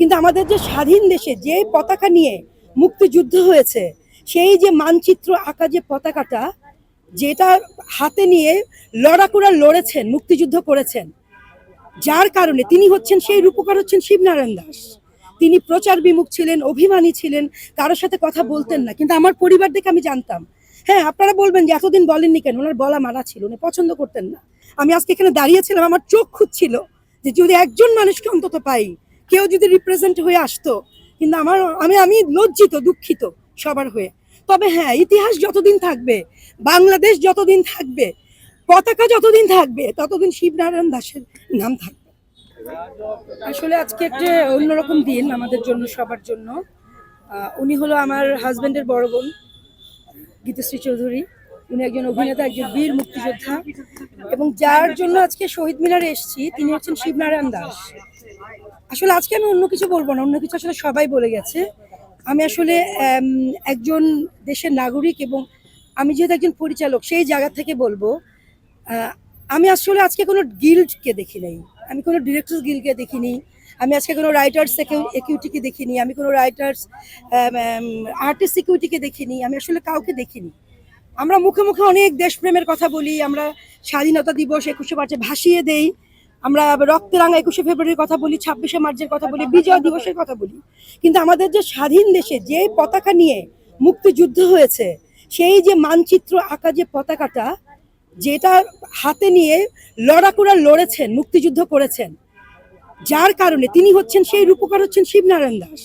কিন্তু আমাদের যে স্বাধীন দেশে যে পতাকা নিয়ে মুক্তিযুদ্ধ হয়েছে, সেই যে মানচিত্র আঁকা যে পতাকাটা, যেটা হাতে নিয়ে লড়াকুড়া লড়েছেন, মুক্তিযুদ্ধ করেছেন, যার কারণে তিনি হচ্ছেন, সেই রূপকার হচ্ছেন শিবনারায়ণ দাস। তিনি প্রচার বিমুখ ছিলেন, অভিমানী ছিলেন, কারোর সাথে কথা বলতেন না। কিন্তু আমার পরিবার দেখে আমি জানতাম হ্যাঁ আপনারা বলবেন যে এতদিন বলেননি কেন? ওনার বলা মারা ছিল, উনি পছন্দ করতেন না। আমি আজকে এখানে দাঁড়িয়েছিলাম, আমার চোখ খুঁজছিল যে যদি একজন মানুষকে অন্তত পাই কেউ যদি রিপ্রেজেন্ট হয়ে আসতো, কিন্তু আমার, আমি আমি লজ্জিত, দুঃখিত সবার হয়ে। তবে হ্যাঁ ইতিহাস যতদিন থাকবে, বাংলাদেশ যতদিন থাকবে, পতাকা যতদিন থাকবে, ততদিন শিবনারায়ণ দাসের নাম থাকবে। আসলে আজকে একটা অন্যরকম দিন আমাদের জন্য, সবার জন্য। উনি হলো আমার হাজবেন্ডের বড় বোন, গীতশ্রী চৌধুরী। উনি একজন অভিনেতা, একজন বীর মুক্তিযোদ্ধা। এবং যার জন্য আজকে শহীদ মিনারে এসেছি, তিনি হচ্ছেন শিবনারায়ণ দাস। আসলে আজকে আমি অন্য কিছু বলব না, অন্য কিছু আসলে সবাই বলে গেছে। আমি আসলে একজন দেশের নাগরিক এবং আমি যেহেতু একজন পরিচালক, সেই জায়গা থেকে বলব আমি আসলে আজকে কোনো গিল্ডকে দেখি নাই। আমি কোনো ডিরেক্টর গিল্ডকে দেখিনি। আমি আজকে কোনো রাইটার্স একিউটিকে দেখিনি। আমি কোনো রাইটার্স আর্টিস্ট সিকিউরিটিকে দেখিনি। আমি আসলে কাউকে দেখিনি। আমরা মুখে মুখে অনেক দেশপ্রেমের কথা বলি। আমরা স্বাধীনতা দিবস একুশে মার্চে ভাসিয়ে দেই। আমরা রক্তরাঙা একুশে ফেব্রুয়ারির কথা বলি, ছাব্বিশে মার্চের কথা বলি, বিজয় দিবসের কথা বলি। কিন্তু আমাদের যে স্বাধীন দেশে যে পতাকা নিয়ে মুক্তিযুদ্ধ হয়েছে, সেই যে মানচিত্র আঁকা যে পতাকাটা, যেটা হাতে নিয়ে লড়াকুড়া লড়েছেন, মুক্তিযুদ্ধ করেছেন, যার কারণে তিনি হচ্ছেন, সেই রূপকার হচ্ছেন শিবনারায়ণ দাস।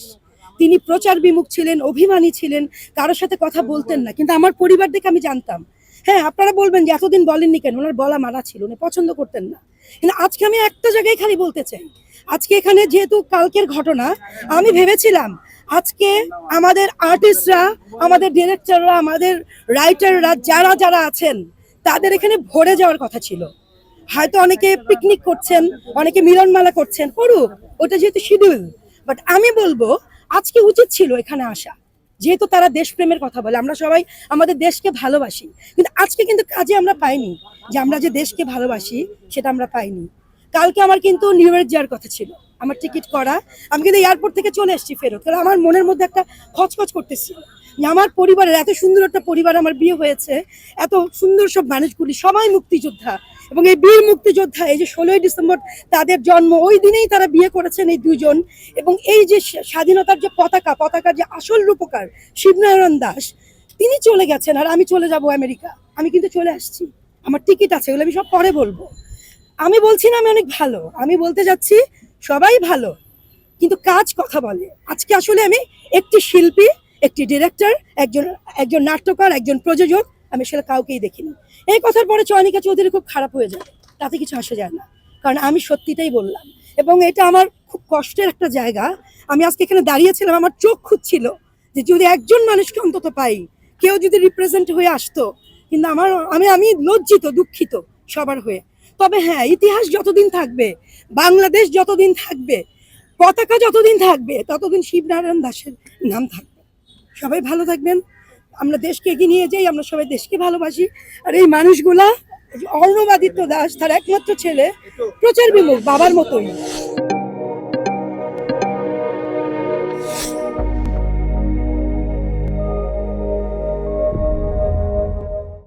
তিনি প্রচার বিমুখ ছিলেন, অভিমানী ছিলেন, কারোর সাথে কথা বলতেন না। কিন্তু আমার পরিবার দেখে আমি জানতাম হ্যাঁ আপনারা বলবেন যে এতদিন বলেননি কেন? ওনার বলা মারা ছিল, উনি পছন্দ করতেন না। কিন্তু আজকে আমি একটা জায়গায় খালি বলতে চাই। আজকে এখানে যেহেতু কালকের ঘটনা, আমি ভেবেছিলাম আজকে আমাদের আর্টিস্টরা আমাদের ডিরেক্টররা আমাদের রাইটাররা যারা যারা আছেন, তাদের এখানে ভরে যাওয়ার কথা ছিল। হয়তো অনেকে পিকনিক করছেন, অনেকে মিলনমেলা করছেন, করুক, ওটা যেহেতু শিডিউল বাট আমি বলব, আজকে উচিত ছিল এখানে আসা। যেহেতু তারা দেশপ্রেমের কথা বলে, আমরা সবাই আমাদের দেশকে ভালোবাসি। কিন্তু আজকে কিন্তু কাজে আমরা পাইনি যে আমরা যে দেশকে ভালোবাসি, সেটা আমরা পাইনি। কালকে আমার কিন্তু নিউ ইয়র্ক যাওয়ার কথা ছিল। আমার টিকিট করা। আমি কিন্তু এয়ারপোর্ট থেকে চলে এসেছি ফেরত। কারণ আমার মনের মধ্যে একটা খচখচ করতেছিল যে আমার পরিবারের এত সুন্দর একটা পরিবার আমার বিয়ে হয়েছে, এত সুন্দর সব মানুষগুলি, সবাই মুক্তিযোদ্ধা। এবং এই বীর মুক্তিযোদ্ধা, এই যে ষোলোই ডিসেম্বর তাদের জন্ম, ওই দিনেই তারা বিয়ে করেছেন এই দুজন এবং এই যে স্বাধীনতার যে পতাকা, পতাকার যে আসল রূপকার শিবনারায়ণ দাস, তিনি চলে গেছেন আর আমি চলে যাব আমেরিকা। আমি কিন্তু চলে আসছি। আমার টিকিট আছে, ওগুলো আমি সব পরে বলব। আমি বলছি না আমি অনেক ভালো, আমি বলতে যাচ্ছি সবাই ভালো, কিন্তু কাজ কথা বলে। আজকে আসলে আমি একটি শিল্পী, একটি ডিরেক্টর একজন একজন নাট্যকার, একজন প্রযোজক, আমি সেটা কাউকেই দেখিনি। এই কথার পরে চয়নিকা চৌধুরী খুব খারাপ হয়ে যায়, তাতে কিছু আসে যায় না, কারণ আমি সত্যিটাই বললাম। এবং এটা আমার খুব কষ্টের একটা জায়গা, আমি আজকে এখানে দাঁড়িয়েছিলাম, আমার চোখ খুঁজছিল যে যদি একজন মানুষকে অন্তত পাই, কেউ যদি রিপ্রেজেন্ট হয়ে আসতো, কিন্তু আমার, আমি আমি লজ্জিত, দুঃখিত সবার হয়ে। তবে হ্যাঁ ইতিহাস যতদিন থাকবে, বাংলাদেশ যতদিন থাকবে, পতাকা যতদিন থাকবে, ততদিন শিবনারায়ণ দাসের নাম থাকবে। সবাই ভালো থাকবেন। আমরা দেশকে এগিয়ে নিয়ে যাই, আমরা সবাই দেশকে ভালোবাসি। আর এই মানুষগুলা অর্ণবাদিত্য দাস, তার একমাত্র ছেলে, প্রচার বিমুখ, বাবার মতোই।